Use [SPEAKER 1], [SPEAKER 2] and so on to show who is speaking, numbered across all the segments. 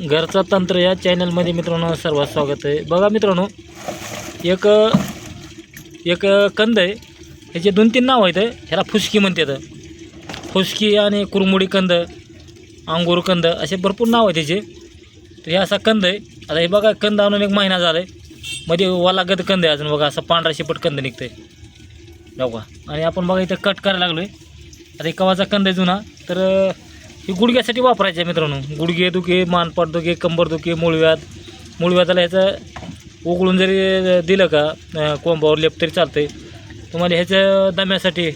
[SPEAKER 1] घरचं तंत्र या चॅनलमध्ये मित्रांनो सर्वात स्वागत आहे. बघा मित्रांनो एक एक कंद आहे. ह्याचे दोन तीन नाव आहेत. ह्याला फुसकी म्हणतात. फुसकी आणि कुरमुडी कंद अंगूर कंद असे भरपूर नाव आहे त्याचे तर हे असा कंद आहे. आता हे बघा कंद आणून एक महिना झाला आहे मध्ये वालागत कंद आहे अजून बघा असा पांढरा शेपट कंद निघतंय. बघा. आणि आपण बघा इथं कट करायला लागलो आहे आता हे कवाचा कंद आहे जुना. तर हे गुडघ्यासाठी वापरायचं आहे मित्रांनो. गुडघे दुखे मानपाट दुखे कंबर दुखे मुळव्यात मूळव्याधाला ह्याचं उघडून जरी दिलं का कोंबावर लेप तरी चालतंय. तुम्हाला ह्याच्या दम्यासाठी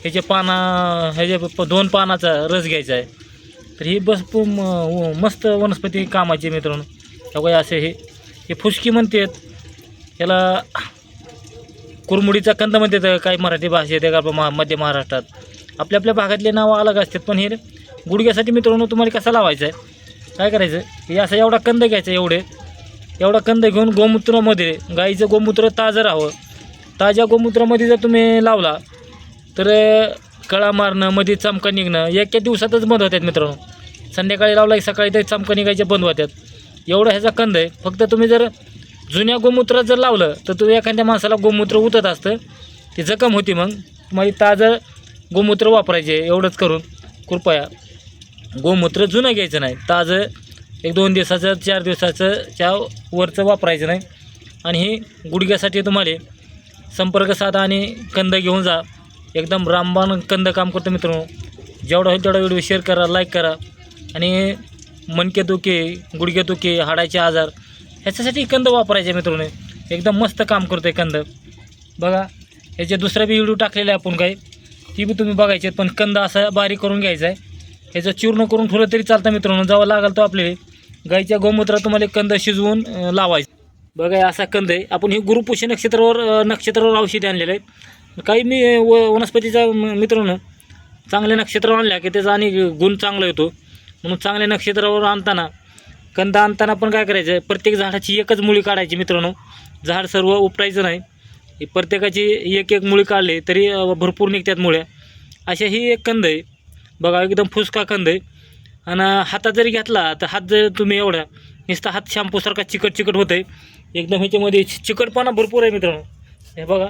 [SPEAKER 1] ह्याचे पाना ह्याचे प- दोन पानाचा रस घ्यायचा आहे. तर ही बस म- मस्त वनस्पती कामाची आहे मित्रांनो. बघा असे हे हे फुसकी म्हणतात याला कुरमुडीचा कंद म्हणतात काही मराठी भाषेत आहे का मध्य महाराष्ट्रात. आपल्या आपल्या भागातले नावं अलग असतात पण हे गुडघ्यासाठी मित्रांनो तुम्हाला कसा लावायचा आहे? काय करायचं? हे असं एवढा कंद घ्यायचा एवढे. एवढा कंद घेऊन गोमूत्रामध्ये गाईचं गोमूत्र ताजं राहावं. ताज्या गोमूत्रामध्ये जर तुम्ही लावला तर कळा मारणं मध्ये चमका निघणं एका दिवसातच बंद होतात मित्रांनो. संध्याकाळी लावला की सकाळी तरी चमका निघायचे बंद होतात. एवढा ह्याचा कंद आहे. फक्त तुम्ही जर जुन्या गोमूत्रात जर लावलं तर तुम्ही एखाद्या माणसाला गोमूत्र उतत असतं. ती जखम होती मग. तुम्हाला ताजं गोमूत्र वापरायचे एवढंच करून. कृपया. गोमूत्र जुनं घ्यायचं नाही. ताजं एक दोन दिवसाचं चार दिवसाचं च्या वरचं वापरायचं नाही. आणि हे गुडघ्यासाठी तुम्हाला संपर्क साधा आणि कंद घेऊन जा. एकदम रामबाण कंद काम करतो मित्रांनो. जेवढा होईल तेवढा व्हिडिओ शेअर करा लाईक करा. आणि मनके दुखे गुडघे दुखे हाडाचे आजार ह्याच्यासाठी कंद वापरायचे मित्रांनो. एकदम मस्त काम करतो आहे कंद. बघा ह्याचे दुसरा बी व्हिडिओ टाकलेला आहे आपण काही. ती बी तुम्ही बघायचे पण कंद असा बारीक करून घ्यायचा आहे. ह्याचं चूर्ण करून ठेवलं तरी चालतं मित्रांनो. जावं लागेल तो आपले गाईच्या गोमूत्रा तुम्हाला कंद शिजवून लावायचं. बघा असा कंद आहे. आपण हे गुरुपुष्य नक्षत्रावर नक्षत्रावर औषधी आणलेलं आहे. काही मी व वनस्पतीचा म- मित्रांनो चांगल्या नक्षत्रावर आणल्या की त्याचा आणि गुण चांगला येतो. म्हणून चांगल्या नक्षत्रावर आणताना कंद आणताना पण काय करायचं? प्रत्येक झाडाची एकच मुळी काढायची मित्रांनो. झाड सर्व उपटायचं नाही. प्रत्येकाची एक एक मुळी काढली तरी भरपूर निघतात मुळ्या. अशा ही एक कंद आहे. बघा एकदम फुसका कंद आहे. आणि हातात जरी घेतला तर हात जर तुम्ही एवढा नुसता हात शॅम्पूसारखा चिकट चिकट होतं आहे एकदम ह्याच्यामध्ये चिकटपणा भरपूर आहे मित्रांनो. हे बघा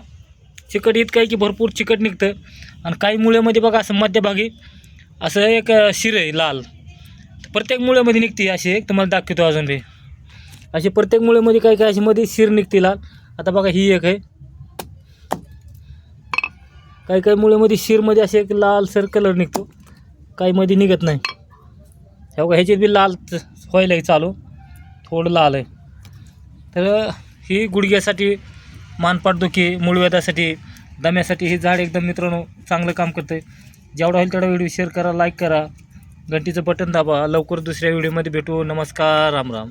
[SPEAKER 1] चिकट इतकं आहे की भरपूर चिकट निघतं. आणि काही मुळ्यामध्ये बघा असं मध्यभागी असं एक शिर आहे लाल. प्रत्येक मुळ्यामध्ये निघते अशी एक तुम्हाला दाखवतो अजून बी. अशी प्रत्येक मुळ्यामध्ये काय काय अशी मध्ये शिर निघते लाल. आता बघा ही एक आहे. काही काही मुळ्यामध्ये शिरमध्ये असे एक लाल सर कलर निघतो. काही मध्ये निघत नाही. हे बघा ह्याच्यात बी लाल च- आहे चालू. थोडं लाल आहे. तर ही गुडघ्यासाठी मानपाटदुखी मूळव्याधासाठी दम्यासाठी हे झाड एकदम मित्रांनो चांगलं काम करतं आहे जेवढा होईल तेवढा व्हिडिओ शेअर करा लाईक करा. घंटीचं बटन दाबा. लवकर दुसऱ्या व्हिडिओमध्ये भेटू. नमस्कार राम राम.